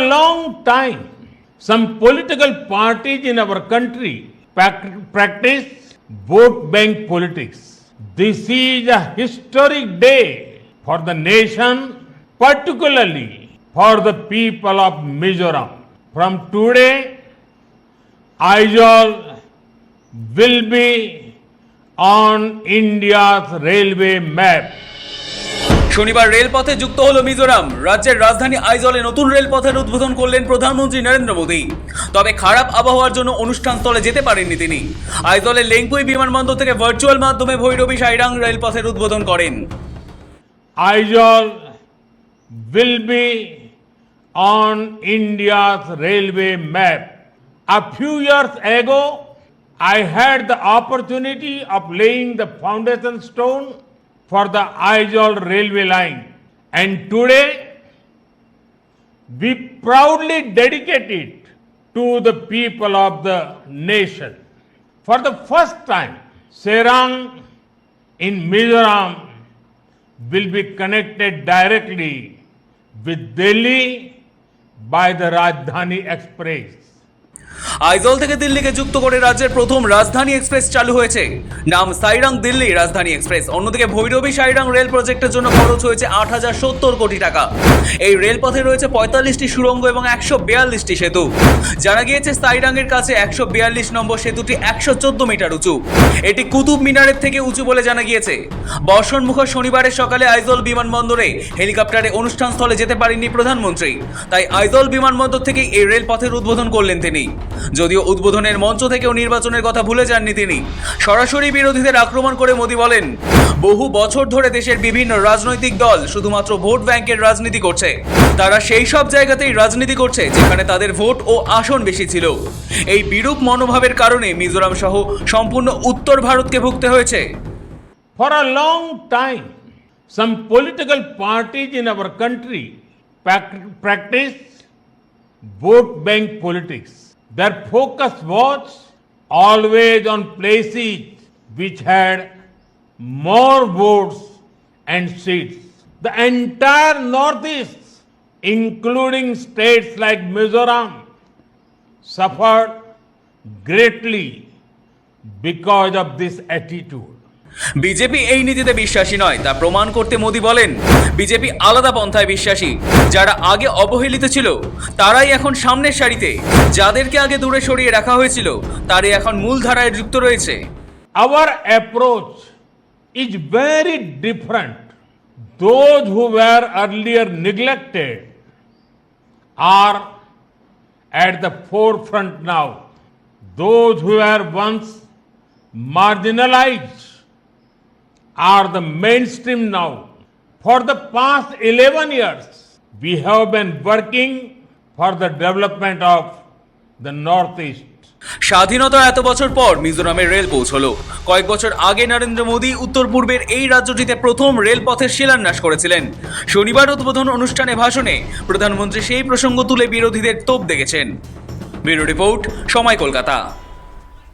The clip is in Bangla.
a long time, some political parties in our country prac- practice vote bank politics. This is a historic day for the nation, particularly for the people of Mizoram. From today, Aizawl will be on India's railway map. শনিবার রেলপথে যুক্ত হলো মিজোরাম। রাজ্যের রাজধানী আইজলে নতুন রেলপথের উদ্বোধন করলেন প্রধানমন্ত্রী নরেন্দ্র মোদী। তবে খারাপ আবহাওয়ার জন্য অনুষ্ঠান স্থলে যেতে পারেননি তিনি। আইজলের লেঙ্কুই বিমানবন্দর থেকে ভার্চুয়াল মাধ্যমে ভৈরবী সাইরাং রেলপথের উদ্বোধন করেন। Aizawl will be on India's railway map. A few years ago, I had the opportunity of laying the foundation stone for the Aizawl railway line. And today, we proudly dedicate it to the people of the nation. For the first time, Serang in Mizoram will be connected directly with Delhi by the Rajdhani Express. Aizawl থেকে দিল্লিকে যুক্ত করে রাজ্যের প্রথম রাজধানী এক্সপ্রেস চালু হয়েছে। নাম সাইরাং দিল্লি রাজধানী এক্সপ্রেস। অন্যদিকে ভৈরবী সাইরাং রেল প্রজেক্টের জন্য খরচ হয়েছে আট হাজার সত্তর কোটি টাকা। এই রেলপথে রয়েছে পঁয়তাল্লিশটি সুড়ঙ্গ এবং একশো বিয়াল্লিশটি সেতু। জানা গিয়েছে, সাইরাংয়ের কাছে একশো বিয়াল্লিশ নম্বর সেতুটি একশো চোদ্দ মিটার উঁচু। এটি কুতুব মিনারের থেকে উঁচু বলে জানা গিয়েছে। বর্ষণমুখ শনিবারের সকালে আইজল বিমানবন্দরে হেলিকপ্টারে অনুষ্ঠান স্থলে যেতে পারেননি প্রধানমন্ত্রী। তাই আইজল বিমানবন্দর থেকেই এই রেলপথের উদ্বোধন করলেন তিনি। যদিও উদ্বোধনের মঞ্চ থেকেও নির্বাচনের কথা ভুলে যাননি তিনি। সরাসরি বিরোধীদের আক্রমণ করে মোদী বলেন, বহু বছর ধরে দেশের বিভিন্ন রাজনৈতিক দল শুধুমাত্র ভোট ব্যাংকের রাজনীতি করছে। তারা সেই সব জায়গাতেই রাজনীতি করছে যেখানে তাদের ভোট ও আসন বেশি ছিল। এই বিরূপ মনোভাবের কারণে মিজোরাম সহ সম্পূর্ণ উত্তর ভারতকে ভুগতে হয়েছে। For a long time political parties in our country prac- practice vote bank politics. Their focus was always on places which had more votes and seats. The entire Northeast, including states like Mizoram, suffered greatly because of this attitude. BJP এই নীতিতে বিশ্বাসী নয়, তা প্রমাণ করতে মোদী বলেন, বিজেপি আলাদা পন্থায় বিশ্বাসী। যারা আগে অবহেলিত ছিল, তারাই এখন সামনের সারিতে। যাদেরকে আগে দূরে সরিয়ে রাখা হয়েছিল, তারই এখন মূল ধারায় যুক্ত রয়েছে। Our approach is very different those who were earlier neglected are at the forefront now those who were once marginalize are the mainstream now. For the past 11 years, we have been working for the development of the Northeast. স্বাধীনতা এত বছর পর মিজোরামের রেল পৌঁছলো কয়েক বছর আগে নরেন্দ্র মোদী উত্তর পূর্বের এই রাজ্যটিতে প্রথম রেলপথের শিলান্যাস করেছিলেন শনিবার উদ্বোধন অনুষ্ঠানে ভাষণে প্রধানমন্ত্রী সেই প্রসঙ্গ তুলে বিরোধীদের তোপ দেখেছেন ব্যুরো রিপোর্ট সময় কলকাতা